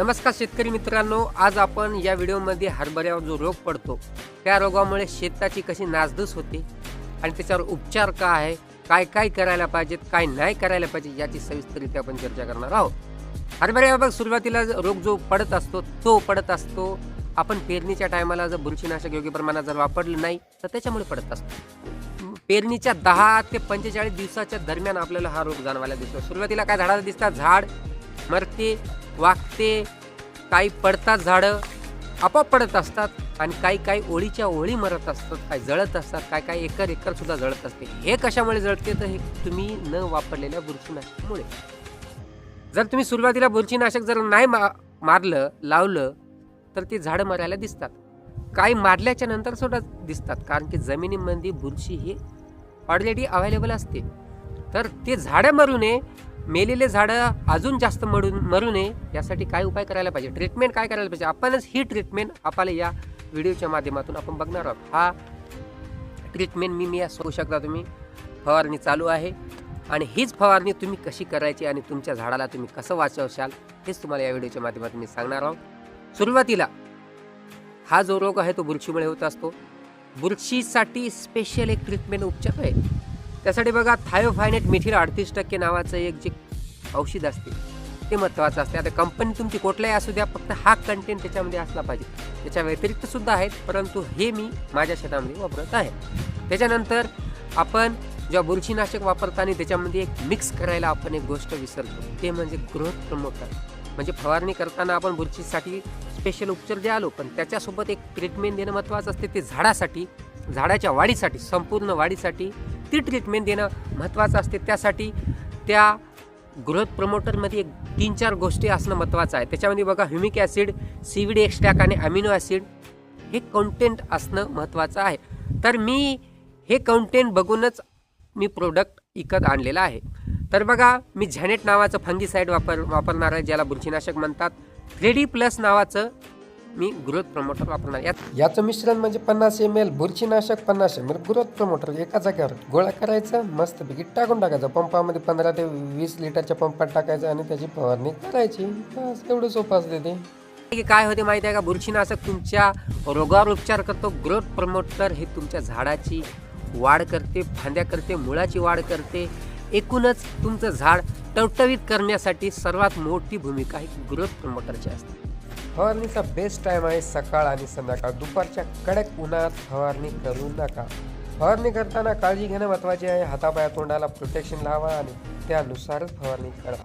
नमस्कार शेतकरी मित्रांनो आज आपण या व्हिडिओमध्ये हरभऱ्यावर जो रोग पडतो त्या रोगामुळे शेताची कशी नासधूस होते आणि त्याच्यावर उपचार काय आहे काय काय करायला पाहिजेत काय नाही करायला पाहिजे याची सविस्तररित्या आपण चर्चा करणार आहोत. हरभऱ्याबाबत सुरुवातीला रोग जो पडत असतो तो पडत असतो. आपण पेरणीच्या टायमाला जर बुरशीनाशक योग्य प्रमाणात जर वापरलं नाही तर त्याच्यामुळे पडत असतो. पेरणीच्या दहा ते पंचेचाळीस दिवसाच्या दरम्यान आपल्याला हा रोग जाणवायला दिसतो. सुरुवातीला काय झाडाला दिसतात झाड मरते वागते काही पडतात झाडं आपोआप पडत असतात आणि काही काही ओळीच्या ओळी मरत असतात काही जळत असतात काय काय एकर एकर सुद्धा जळत असते. हे कशामुळे जळते? तर हे तुम्ही न वापरलेल्या बुरशीनाशकामुळे. जर तुम्ही सुरुवातीला बुरशीनाशक जर नाही मा मारलं लावलं तर ते झाडं मरायला दिसतात. काही मारल्याच्या नंतर सुद्धा दिसतात कारण की जमिनीमध्ये बुरशी ही ऑलरेडी अवेलेबल असते. तर ते झाडं मरू नये. मेलेले झाडं अजून जास्त मरून मरू नये. यासाठी काय उपाय करायला पाहिजे? ट्रीटमेंट काय करायला पाहिजे? आपणच ही ट्रीटमेंट आपल्याला या व्हिडिओच्या माध्यमातून आपण बघणार आहोत. हा ट्रीटमेंट मी मी सांगू शकता तुम्ही. फवारणी चालू आहे. आणि हीच फवारणी तुम्ही कशी करायची आणि तुमच्या झाडाला तुम्ही कसं वाचवशाल हेच तुम्हाला या व्हिडिओच्या माध्यमातून मी सांगणार आहोत. सुरुवातीला हा जो रोग आहे तो बुरशीमुळे होत असतो. बुरशीसाठी स्पेशल एक ट्रीटमेंट उपचार आहे. त्यासाठी बघा थायोफायनेट मिथिल अडतीस टक्के नावाचं एक जे औषध असते ते महत्त्वाचं असते. आता कंपनी तुमची कुठल्याही असू द्या फक्त हा कंटेंट त्याच्यामध्ये असला पाहिजे. त्याच्या व्यतिरिक्त सुद्धा आहेत परंतु हे मी माझ्या शेतामध्ये वापरत आहे. त्याच्यानंतर आपण जेव्हा बुरशीनाशक वापरताना त्याच्यामध्ये एक मिक्स करायला आपण एक गोष्ट विसरतो ते म्हणजे ग्रोथ प्रमोटर म्हणजे फवारणी करताना आपण बुरशीसाठी स्पेशल उपचार द्यालो आलो पण त्याच्यासोबत एक ट्रीटमेंट देणं महत्त्वाचं असते ते झाडासाठी झाडाच्या वाढीसाठी संपूर्ण वाढीसाठी ती ट्रीटमेंट देणं महत्त्वाचं असते त्यासाठी त्या ग्रोथ प्रमोटरमध्ये एक तीन चार गोष्टी असणं महत्त्वाचं आहे. त्याच्यामध्ये बघा ह्युमिक ॲसिड सीविड एक्स्ट्रॅक आणि अमिनो ॲसिड हे कंटेंट असणं महत्त्वाचं आहे. तर मी हे कंटेंट बघूनच मी प्रोडक्ट विकत आणलेलं आहे. तर बघा मी झॅनेट नावाचं फंगीसाईड वापर वापरणार आहे ज्याला बुरशीनाशक म्हणतात. थ्री डी प्लस नावाचं मी ग्रोथ प्रमोटर वापरणार. यात याचं मिश्रण म्हणजे पन्नास एम एल बुरशीनाशक पन्नास एम एल ग्रोथ प्रमोटर एका जागेवर गोळा करायचं मस्तपैकी टाकून टाकायचं. पंपामध्ये पंधरा ते वीस लिटरच्या पंपात टाकायचं आणि त्याची फवारणी करायची. बस एवढं सोपं असते ते. काय होते माहिती आहे का? बुरशीनाशक तुमच्या रोगावर उपचार करतो. ग्रोथ प्रमोटर हे तुमच्या झाडाची वाढ करते फांद्या करते मुळाची वाढ करते. एकूणच तुमचं झाड टवटवीत करण्यासाठी सर्वात मोठी भूमिका ही ग्रोथ प्रमोटरची असते. फवारणीचा बेस्ट टाइम आहे सकाळ आणि संध्याकाळ. दुपारच्या कडक उन्हात फवारणी करू नका. फवारणी करताना काळजी घेणं महत्त्वाचे आहे. हातापाया तोंडाला प्रोटेक्शन लावा आणि त्यानुसारच फवारणी करा.